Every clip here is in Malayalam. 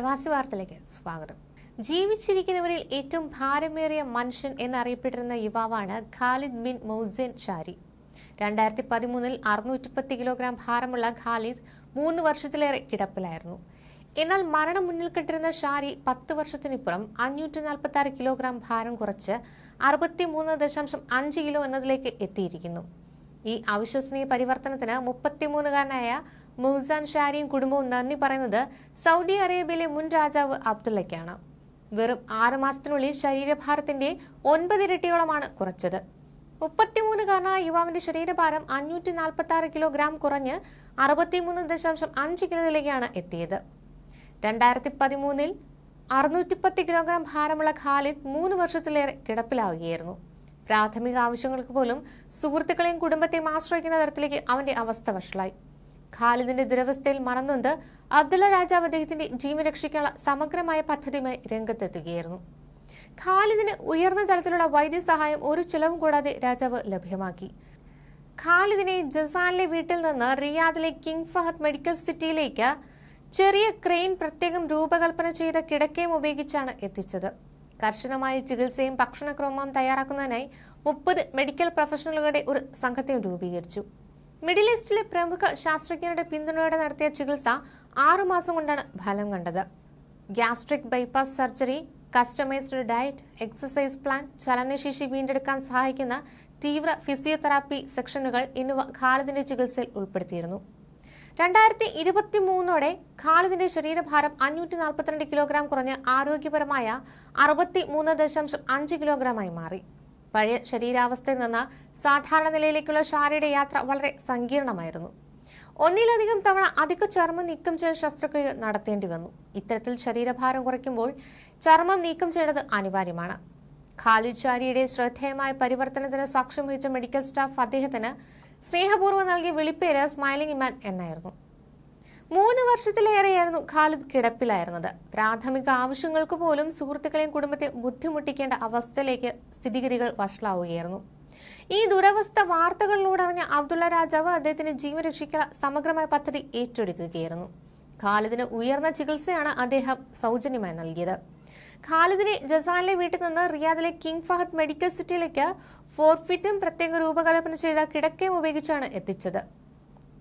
പ്രവാസി വാർത്തയിലേക്ക് സ്വാഗതം. ജീവിച്ചിരിക്കുന്നവരിൽ ഏറ്റവും ഭാരമേറിയ മനുഷ്യൻ എന്നറിയപ്പെട്ടിരുന്ന യുവാവാണ് ഖാലിദ് ബിൻ മൗസൻ ഷാരി. രണ്ടായിരത്തി പതിമൂന്നിൽ അറുന്നൂറ്റി പത്ത് കിലോഗ്രാം ഭാരമുള്ള ഖാലിദ് മൂന്ന് വർഷത്തിലേറെ കിടപ്പിലായിരുന്നു. എന്നാൽ മരണം മുന്നിൽ കണ്ടിരുന്ന ഷാരി പത്ത് വർഷത്തിനിപ്പുറം അഞ്ഞൂറ്റി നാൽപ്പത്തി ആറ് കിലോഗ്രാം ഭാരം കുറച്ച് അറുപത്തി മൂന്ന് ദശാംശം അഞ്ച് കിലോ എന്നതിലേക്ക് എത്തിയിരിക്കുന്നു. ഈ അവിശ്വസനീയ പരിവർത്തനത്തിന് മുപ്പത്തിമൂന്നുകാരനായ മുഹ്സാൻ ഷാരിയും കുടുംബവും നന്ദി പറയുന്നത് സൗദി അറേബ്യയിലെ മുൻ രാജാവ് അബ്ദുള്ളയ്ക്കാണ്. വെറും ആറ് മാസത്തിനുള്ളിൽ ശരീരഭാരത്തിന്റെ ഒൻപത് ഇരട്ടിയോളമാണ് കുറച്ചത്. മുപ്പത്തിമൂന്നുകാരനായ യുവാവിന്റെ ശരീരഭാരം അഞ്ഞൂറ്റി നാൽപ്പത്തി ആറ് കിലോഗ്രാം കുറഞ്ഞ് അറുപത്തിമൂന്ന് ദശാംശം അഞ്ച് കിലോയിലേക്കാണ് എത്തിയത്. രണ്ടായിരത്തി പതിമൂന്നിൽ അറുന്നൂറ്റി പത്ത് കിലോഗ്രാം ഭാരമുള്ള ഖാലിദ് മൂന്ന് വർഷത്തിലേറെ കിടപ്പിലാവുകയായിരുന്നു. പ്രാഥമിക ആവശ്യങ്ങൾക്ക് പോലും സുഹൃത്തുക്കളെയും കുടുംബത്തെയും ആശ്രയിക്കുന്ന തരത്തിലേക്ക് അവന്റെ അവസ്ഥ വഷളായി. ഖാലിദിന്റെ ദുരവസ്ഥയിൽ മറന്നുകൊണ്ട് അബ്ദുള്ള രാജാവ് അദ്ദേഹത്തിന്റെ ജീവൻ രക്ഷിക്കാനുള്ള സമഗ്രമായ പദ്ധതിയുമായി രംഗത്തെത്തുകയായിരുന്നു. ഖാലിദിന് ഉയർന്ന തലത്തിലുള്ള വൈദ്യസഹായം ഒരു ചിലവും കൂടാതെ രാജാവ് ലഭ്യമാക്കി. ഖാലിദിനെ ജസാനിലെ വീട്ടിൽ നിന്ന് റിയാദിലെ കിങ് ഫഹദ് മെഡിക്കൽ സിറ്റിയിലേക്ക് ചെറിയ ക്രെയിൻ പ്രത്യേകം രൂപകൽപ്പന ചെയ്ത കിടക്കയും ഉപയോഗിച്ചാണ് എത്തിച്ചത്. കർശനമായ ചികിത്സയും ഭക്ഷണക്രമവും തയ്യാറാക്കുന്നതിനായി മുപ്പത് മെഡിക്കൽ പ്രൊഫഷണലുകളുടെ ഒരു സംഘത്തെയും രൂപീകരിച്ചു. മിഡിൽ ഈസ്റ്റിലെ പ്രമുഖ ശാസ്ത്രജ്ഞരുടെ പിന്തുണയോടെ നടത്തിയ ചികിത്സ ആറുമാസം കൊണ്ടാണ് ഫലം കണ്ടത്. Gastric bypass surgery customised diet exercise plan ചലനശേഷി വീണ്ടെടുക്കാൻ സഹായിക്കുന്ന തീവ്ര ഫിസിയോതെറാപ്പി സെക്ഷനുകൾ എന്നിവ ഖാലിദിന്റെ ചികിത്സയിൽ ഉൾപ്പെടുത്തിയിരുന്നു. രണ്ടായിരത്തി ഇരുപത്തി മൂന്നോടെ ഖാലിദിന്റെ ശരീരഭാരം അഞ്ഞൂറ്റി നാൽപ്പത്തിരണ്ട് കിലോഗ്രാം കുറഞ്ഞ് ആരോഗ്യപരമായ അറുപത്തി മൂന്ന് ദശാംശം അഞ്ച് കിലോഗ്രാമായി മാറി. പഴയ ശരീരാവസ്ഥയിൽ നിന്ന് സാധാരണ നിലയിലേക്കുള്ള ഷാരയുടെ യാത്ര വളരെ സങ്കീർണമായിരുന്നു. ഒന്നിലധികം തവണ അധിക ചർമ്മം നീക്കം ചെയ്ത ശസ്ത്രക്രിയ നടത്തേണ്ടി വന്നു. ഇത്തരത്തിൽ ശരീരഭാരം കുറയ്ക്കുമ്പോൾ ചർമ്മം നീക്കം ചെയ്യേണ്ടത് അനിവാര്യമാണ്. ഖാലിദ് ഷാരിയുടെ ശ്രദ്ധേയമായ പരിവർത്തനത്തിന് സാക്ഷ്യം വഹിച്ച മെഡിക്കൽ സ്റ്റാഫ് അദ്ദേഹത്തിന് സ്നേഹപൂർവം നൽകിയ വിളിപ്പേര് സ്മൈലിംഗ് മാൻ എന്നായിരുന്നു. മൂന്ന് വർഷത്തിലേറെയായിരുന്നു ഖാലിദ് കിടപ്പിലായിരുന്നത്. പ്രാഥമിക ആവശ്യങ്ങൾക്ക് പോലും സുഹൃത്തുക്കളെയും കുടുംബത്തെ ബുദ്ധിമുട്ടിക്കേണ്ട അവസ്ഥയിലേക്ക് സ്ഥിതിഗതികൾ വഷളാവുകയായിരുന്നു. ഈ ദുരവസ്ഥ വാർത്തകളിലൂടെ അറിഞ്ഞ അബ്ദുള്ള രാജാവ് അദ്ദേഹത്തിന് ജീവൻ രക്ഷിക്കാൻ സമഗ്രമായ പദ്ധതി ഏറ്റെടുക്കുകയായിരുന്നു. ഖാലിദിന് ഉയർന്ന ചികിത്സയാണ് അദ്ദേഹം സൗജന്യമായി നൽകിയത്. ഖാലിദിനെ ജസാനിലെ വീട്ടിൽ നിന്ന് റിയാദിലെ കിങ് ഫഹദ് മെഡിക്കൽ സിറ്റിയിലേക്ക് ഫോർഫിറ്റും പ്രത്യേക രൂപകൽപ്പന ചെയ്ത കിടക്കയും ഉപയോഗിച്ചാണ് എത്തിച്ചത്.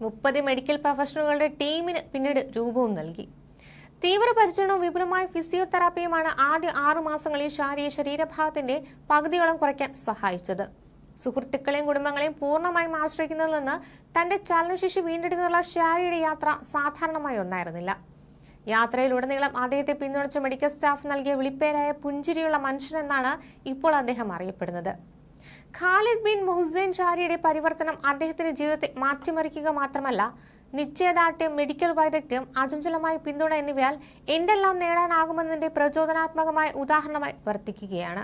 മുപ്പത് മെഡിക്കൽ പ്രൊഫഷണലുകളുടെ ടീമിന് പിന്നീട് രൂപവും നൽകി. തീവ്രപരിചരണവും വിപുലമായ ഫിസിയോതെറാപ്പിയുമാണ് ആദ്യ ആറു മാസങ്ങളിൽ ശാരീരിക ശരീരഭാഗത്തിന്റെ പകുതിയോളം കുറയ്ക്കാൻ സഹായിച്ചത്. സുഹൃത്തുക്കളെയും കുടുംബങ്ങളെയും പൂർണമായും ആശ്രയിക്കുന്നതിൽ നിന്ന് തന്റെ ചലനശേഷി വീണ്ടെടുക്കാനുള്ള ഷാരിയുടെ യാത്ര സാധാരണമായി ഒന്നായിരുന്നില്ല. യാത്രയിലുടനീളം അദ്ദേഹത്തെ പിന്തുണച്ച മെഡിക്കൽ സ്റ്റാഫ് നൽകിയ വിളിപ്പേരായ പുഞ്ചിരിയുള്ള മനുഷ്യൻ എന്നാണ് ഇപ്പോൾ അദ്ദേഹം അറിയപ്പെടുന്നത്. ഖാലിദ് ബിൻ മുഹുസൈൻ ഷാരിയുടെ പരിവർത്തനം അദ്ദേഹത്തിന്റെ ജീവിതത്തെ മാറ്റിമറിക്കുക മാത്രമല്ല നിശ്ചയദാർഢ്യം മെഡിക്കൽ വൈദഗ്ധ്യം അചഞ്ചലമായ പിന്തുണ എന്നിവയാൽ എന്തെല്ലാം നേടാനാകുമെന്നതിന്റെ പ്രചോദനാത്മകമായ ഉദാഹരണമായി വർത്തിക്കുകയാണ്.